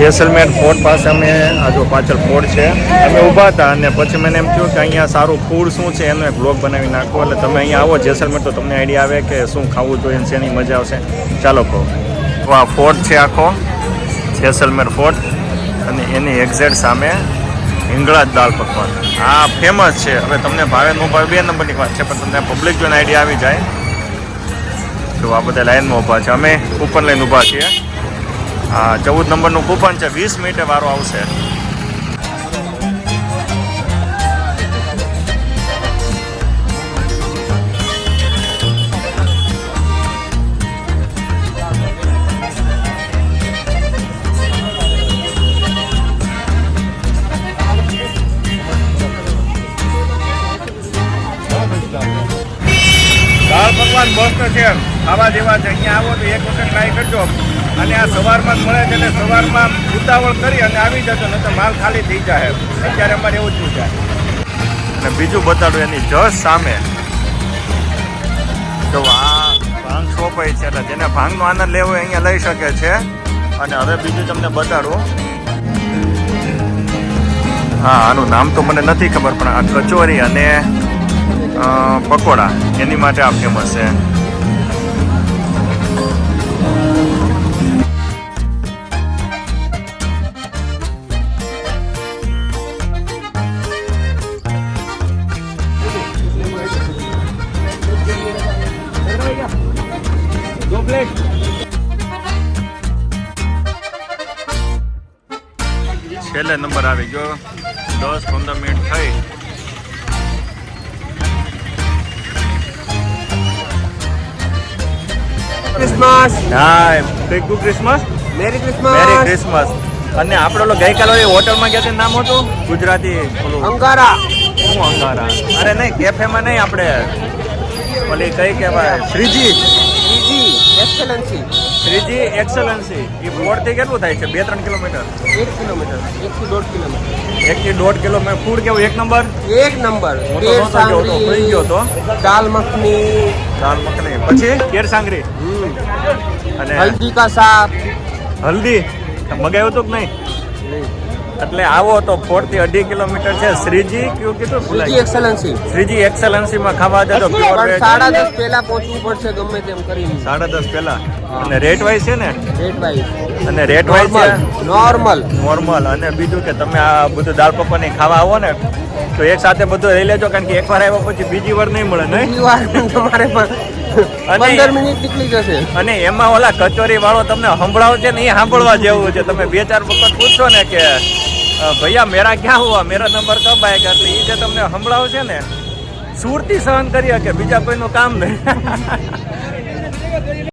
Jaisalmer fort પાસે અમે આ જો પાછળ ફોર્ટ છે, અમે ઊભા હતા અને પછી મને એમ થયું કે અહીંયા સારું ફૂડ શું છે, એનો એક બ્લોગ બનાવી નાખો. એટલે તમે અહીંયા આવો, જેસલમેર તો તમને આઈડિયા આવે કે શું ખાવું જોઈએ શેની મજા આવશે. ચાલો કહો. તો આ ફોર્ટ છે આખો, જેસલમેર ફોર્ટ, અને એની એક્ઝેક્ટ સામે હિંગળાજ દાલ પકવાન. આ ફેમસ છે. હવે તમને ભાવે ન ભાવે, બે નંબરની વાત છે, પણ તમને પબ્લિક જોઈને આઈડિયા આવી જાય. તો આ બધા લાઈનમાં ઊભા છે. અમે ઉપર લઈને ઊભા છીએ. ચૌદ નંબરનું કૂપન છે. વીસ મિનિટે વારો આવશે. પકવાન મસ્ત છે. આવા જેવા છે અહીંયા આવો તો એક વખત ટ્રાય કરજો અને આ સવારમાં જ મળે છે એટલે સવારમાં ઉતાવળ કરી અને આવી જજો નહીં તો માલ ખાલી થઈ જાય અત્યારે અમારે એવું જ જાય અને બીજું બતાડું, એની જસ સામે. તો આ ભાંગ સોંપાય છે, એટલે જેને ભાંગનો આનંદ લેવો અહીંયા લઈ શકે છે. અને હવે બીજું તમને બતાડું. હા, આનું નામ તો મને નથી ખબર, પણ આ કચોરી અને પકોડા. એની માટે આ ફેમસ છે છેલ્લે નંબર આવી ગયો. દસ પંદર મિનિટ થઈ. ક્રિસમસ હા two Christmas merry merry Christmas Christmas અને આપણે ઓલો ગઈકાલે હોટલમાં ગયા નામ હતું? ગુજરાતી અંગારા. શું અંગારા? અરે નહીં કેફેમાં નહીં આપણે ઓલી કઈ કહેવાય? શ્રીજી. શ્રીજી એક્સેલન્સી શ્રીજી એક્સલન્સી એ બોર્ડથી કેટલું થાય છે? બે ત્રણ કિલોમીટર? એક કિલોમીટર એક થી દોઢ કિલોમીટર. એકથી દોઢ કિલોમીટર ફૂડ કેવું? એક નંબર? એક નંબર. કેર સાંગરી ગયો તો ભૂલી ગયો તો દાલ મખની. દાલ મખની. પછી? કેર સાંગરી. અને હલ્દી કા શાક હલ્દી? મગાવ્યું હતું કે નહીં? એટલે આવો તો ફોરથી અઢી કિલોમીટર છે. શ્રીજી કયું કીધું? શ્રીજી એક્સલન્સી શ્રીજી એક્સલન્સી એક્સલન્સીમાં ખાવા જતો સાડા દસ પહેલા પહોંચવું પડશે ગમે તેમ કરીને. સાડા દસ પહેલા. અને રેટ વાઇઝ છે ને? રેટ વાઇઝ અને રેટ વાઇઝ છે? નોર્મલ નોર્મલ અને બીજું કે તમે આ બધું દાળ પકવાન ખાવા આવો ને તો એક સાથે બધું લઈ લેજો કારણ કે એકવાર આવ્યા પછી બીજી વાર નહીં મળે નહીં? બીજી વાર તમારે પણ અને- પંદર મિનિટ નીકળી જશે. અને એમાં ઓલા કચોરી વાળો તમને સંભળાવશે ને એ સાંભળવા જેવું છે. તમે બે ચાર વખત પૂછશો ને કે ભૈયા મેરા ક્યાં હુઆ? મેરા નંબર કબ આયેગા એટલે એ જે તમને સંભળાવશે ને સુરતી સહન કરી શકે બીજા કોઈનું કામ નહીં.